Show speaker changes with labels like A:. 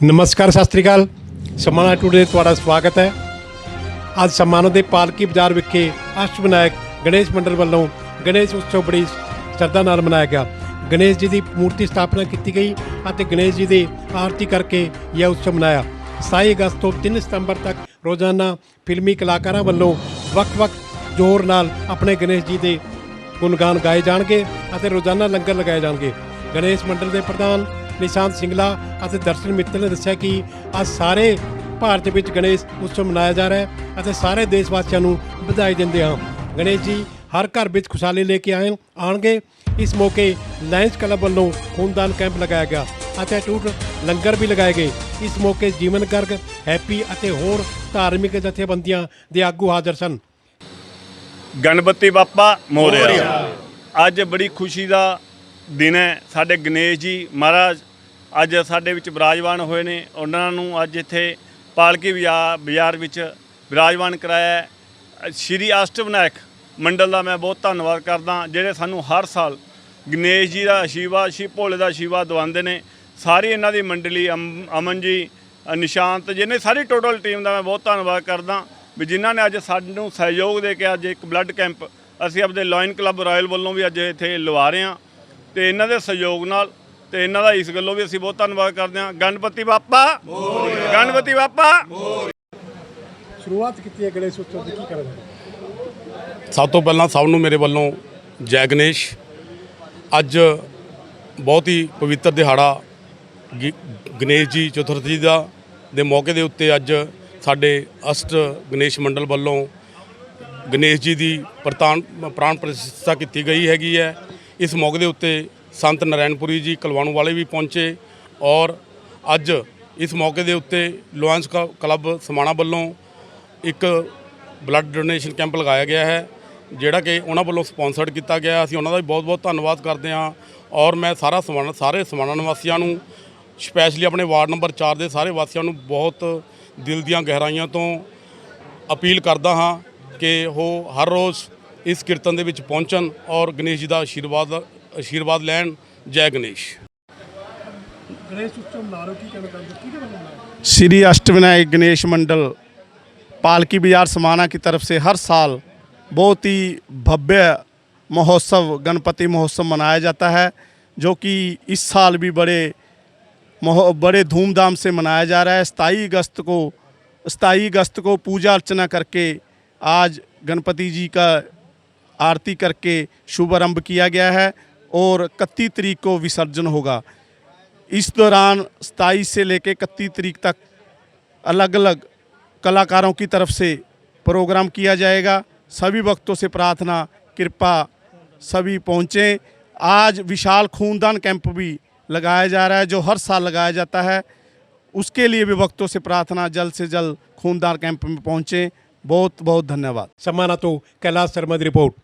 A: ਨਮਸਕਾਰ, ਸਤਿ ਸ੍ਰੀ ਅਕਾਲ। ਸਮਾਣਾ ਟੂਡੇ ਤੁਹਾਡਾ ਸਵਾਗਤ ਹੈ। ਅੱਜ ਸਮਾਣਾ ਦੇ ਪਾਲਕੀ ਬਾਜ਼ਾਰ ਵਿਖੇ ਅਸ਼ਟ ਵਿਨਾਇਕ ਗਣੇਸ਼ ਮੰਡਲ ਵੱਲੋਂ ਗਣੇਸ਼ ਉਤਸਵ ਬੜੀ ਸ਼ਰਧਾ ਨਾਲ ਮਨਾਇਆ ਗਿਆ। ਗਣੇਸ਼ ਜੀ ਦੀ ਮੂਰਤੀ ਸਥਾਪਨਾ ਕੀਤੀ ਗਈ ਅਤੇ ਗਣੇਸ਼ ਜੀ ਦੀ ਆਰਤੀ ਕਰਕੇ ਇਹ ਉਤਸਵ ਮਨਾਇਆ। 27 ਅਗਸਤ ਤੋਂ 3 ਸਤੰਬਰ ਤੱਕ ਰੋਜ਼ਾਨਾ ਫਿਲਮੀ ਕਲਾਕਾਰਾਂ ਵੱਲੋਂ ਵੱਖ-ਵੱਖ ਜ਼ੋਰ ਨਾਲ ਆਪਣੇ ਗਣੇਸ਼ ਜੀ ਦੇ ਗੁਣਗਾਨ ਗਾਏ ਜਾਣਗੇ ਅਤੇ ਰੋਜ਼ਾਨਾ ਲੰਗਰ ਲਗਾਏ ਜਾਣਗੇ। ਗਣੇਸ਼ ਮੰਡਲ ਦੇ ਪ੍ਰਧਾਨ ਨਿਸ਼ਾਂਤ ਸਿੰਗਲਾ ਅਤੇ ਦਰਸ਼ਨ ਮਿੱਤਲ ਨੇ ਦੱਸਿਆ ਕਿ ਅੱਜ ਸਾਰੇ ਭਾਰਤ ਵਿੱਚ ਗਣੇਸ਼ ਉਤਸਵ ਮਨਾਇਆ ਜਾ ਰਿਹਾ ਹੈ ਅਤੇ ਸਾਰੇ ਦੇਸ਼ ਵਾਸੀਆਂ ਨੂੰ ਵਧਾਈ ਦਿੰਦੇ ਹਾਂ। ਗਣੇਸ਼ ਜੀ ਹਰ ਘਰ ਵਿੱਚ ਖੁਸ਼ਹਾਲੀ ਲੈ ਕੇ ਆਏ ਆਣਗੇ ਇਸ ਮੌਕੇ ਲਾਇਨਸ ਕਲੱਬ ਵੱਲੋਂ ਖੂਨਦਾਨ ਕੈਂਪ ਲਗਾਇਆ ਗਿਆ ਅਤੇ ਟੂਟ ਲੰਗਰ ਵੀ ਲਗਾਏ ਗਏ। ਇਸ ਮੌਕੇ ਜੀਵਨ ਗਰਗ ਹੈਪੀ ਅਤੇ ਹੋਰ ਧਾਰਮਿਕ ਜਥੇਬੰਦੀਆਂ ਦੇ ਆਗੂ ਹਾਜ਼ਰ ਸਨ।
B: ਗਣਪਤੀ ਬਾਪਾ ਮੋਰਿਆ। ਅੱਜ ਬੜੀ ਖੁਸ਼ੀ ਦਾ ਦਿਨ ਹੈ। ਸਾਡੇ ਗਣੇਸ਼ ਜੀ ਮਹਾਰਾਜ ਅੱਜ ਸਾਡੇ ਵਿੱਚ ਵਿਰਾਜਮਾਨ ਹੋਏ ਨੇ। ਉਹਨਾਂ ਨੂੰ ਅੱਜ ਇੱਥੇ ਪਾਲਕੀ ਬਾਜ਼ਾਰ ਬਾਜ਼ਾਰ ਵਿੱਚ ਵਿਰਾਜਮਾਨ ਕਰਾਇਆ ਹੈ। ਸ਼੍ਰੀ ਅਸ਼ਟਵਿਨਾਇਕ ਮੰਡਲ ਦਾ ਮੈਂ ਬਹੁਤ ਧੰਨਵਾਦ ਕਰਦਾ। ਜਿਹੜੇ ਸਾਨੂੰ ਹਰ ਸਾਲ ਗਣੇਸ਼ ਜੀ ਦਾ ਆਸ਼ੀਰਵਾਦ ਸ਼ਿਵ ਭੋਲੇ ਦਾ ਆਸ਼ੀਰਵਾਦ ਦਵਾਉਂਦੇ ਨੇ। ਸਾਰੀ ਇਹਨਾਂ ਦੀ ਮੰਡਲੀ, ਅਮ- ਅਮਨ ਜੀ, ਨਿਸ਼ਾਂਤ, ਜਿਹਨੇ ਸਾਰੀ ਟੋਟਲ ਟੀਮ ਦਾ ਮੈਂ ਬਹੁਤ ਧੰਨਵਾਦ ਕਰਦਾ ਵੀ ਜਿਨ੍ਹਾਂ ਨੇ ਅੱਜ ਸਾਨੂੰ ਸਹਿਯੋਗ ਦੇ ਕੇ ਅੱਜ ਇੱਕ ਬਲੱਡ ਕੈਂਪ ਅਸੀਂ ਆਪਦੇ ਲਾਇਨ ਕਲੱਬ ਰਾਇਲ ਵੱਲੋਂ ਵੀ ਅੱਜ ਇੱਥੇ ਲਵਾ ਰਹੇ ਹਾਂ। ਤੇ ਇਹਨਾਂ ਦੇ ਸਹਿਯੋਗ ਨਾਲ ਤੇ ਇਹਨਾਂ ਦਾ ਇਸ ਗੱਲੋਂ ਵੀ ਅਸੀਂ ਬਹੁਤ ਧੰਨਵਾਦ ਕਰਦੇ ਹਾਂ। ਗਣਪਤੀ ਬਾਪਾ। ਗਣਪਤੀ ਬਾਪਾ।
A: ਸ਼ੁਰੂਆਤ ਕੀਤੀ ਹੈ ਗਣੇਸ਼ ਉਤਸਵ ਦੀ ਕੀ ਕਰਨਾ
C: ਸਭ ਤੋਂ ਪਹਿਲਾਂ ਸਭ ਨੂੰ ਮੇਰੇ ਵੱਲੋਂ ਜੈ ਗਣੇਸ਼। ਅੱਜ ਬਹੁਤ ਹੀ ਪਵਿੱਤਰ ਦਿਹਾੜਾ ਗਿ- ਗਣੇਸ਼ ਜੀ ਚਤੁਰਥੀ ਦਾ ਦੇ ਮੌਕੇ ਦੇ ਉੱਤੇ ਅੱਜ ਸਾਡੇ ਅਸ਼ਟ ਗਣੇਸ਼ ਮੰਡਲ ਵੱਲੋਂ ਗਣੇਸ਼ ਜੀ ਦੀ ਪ੍ਰਤਾਨ ਪ੍ਰਾਣ ਪ੍ਰਤਿਸ਼ਠਾ ਕੀਤੀ ਗਈ ਹੈਗੀ ਹੈ। ਇਸ ਮੌਕੇ ਦੇ ਉੱਤੇ ਸੰਤ ਨਰੈਣਪੁਰੀ ਜੀ ਕਲਵਾਣੂ ਵਾਲੇ ਵੀ ਪਹੁੰਚੇ ਔਰ ਅੱਜ ਇਸ ਮੌਕੇ ਦੇ ਉੱਤੇ ਲੋਇੰਸ ਕ- ਕਲੱਬ ਸਮਾਣਾ ਵੱਲੋਂ ਇੱਕ ਬਲੱਡ ਡੋਨੇਸ਼ਨ ਕੈਂਪ ਲਗਾਇਆ ਗਿਆ ਹੈ, ਜਿਹੜਾ ਕਿ ਉਹਨਾਂ ਵੱਲੋਂ ਸਪਾਂਸਰਡ ਕੀਤਾ ਗਿਆ ਅਸੀਂ ਉਹਨਾਂ ਦਾ ਵੀ ਬਹੁਤ-ਬਹੁਤ ਧੰਨਵਾਦ ਕਰਦੇ ਹਾਂ ਔਰ ਮੈਂ ਸਾਰਾ ਸਮਾਣਾ, ਸਾਰੇ ਸਮਾਣਾ ਨਿਵਾਸੀਆਂ ਨੂੰ ਸਪੈਸ਼ਲੀ ਆਪਣੇ ਵਾਰਡ ਨੰਬਰ 4 ਦੇ ਸਾਰੇ ਵਾਸੀਆਂ ਨੂੰ ਬਹੁਤ ਦਿਲ ਦੀਆਂ ਗਹਿਰਾਈਆਂ ਤੋਂ ਅਪੀਲ ਕਰਦਾ ਹਾਂ ਕਿ ਉਹ ਹਰ ਰੋਜ਼ ਇਸ ਕੀਰਤਨ ਦੇ ਵਿੱਚ ਪਹੁੰਚਣ ਔਰ ਗਣੇਸ਼ ਜੀ ਦਾ ਆਸ਼ੀਰਵਾਦ ਆਸ਼ੀਰਵਾਦ ਲੈਣ ਜੈ ਗਣੇਸ਼
A: ਗਣੇਸ਼ ਉਤਸਵ ਮਨਾ ਰਹੇ ਹੋ ਕੀ ਕਹਿਣਾ ਚਾਹੁੰਦੇ ਹੋ? ਕਿਹਦੇ ਵੱਲੋਂ ਮਨਾਇਆ
D: श्री अष्टविनायक गणेश मंडल पालकी बाजार समाना की तरफ से हर साल बहुत ही भव्य महोत्सव गणपति महोत्सव मनाया जाता है जो कि इस साल भी बड़े महो बड़े धूमधाम से मनाया जा रहा है सताई अगस्त को सताई अगस्त को पूजा अर्चना करके आज गणपति जी का आरती करके शुभारंभ किया गया है और इकतीस तरीक को विसर्जन होगा। इस दौरान सताईस से लेकर इकतीस तरीक तक अलग अलग कलाकारों की तरफ़ से प्रोग्राम किया जाएगा। सभी वक्तों से प्रार्थना, कृपा सभी पहुँचें। आज विशाल खूनदान कैंप भी लगाया जा रहा है, जो हर साल लगाया जाता है। उसके लिए भी वक्तों से प्रार्थना, जल्द से जल्द खूनदान कैंप में पहुँचें। बहुत बहुत धन्यवाद।
A: समाना तो कैलाश शर्मा रिपोर्ट।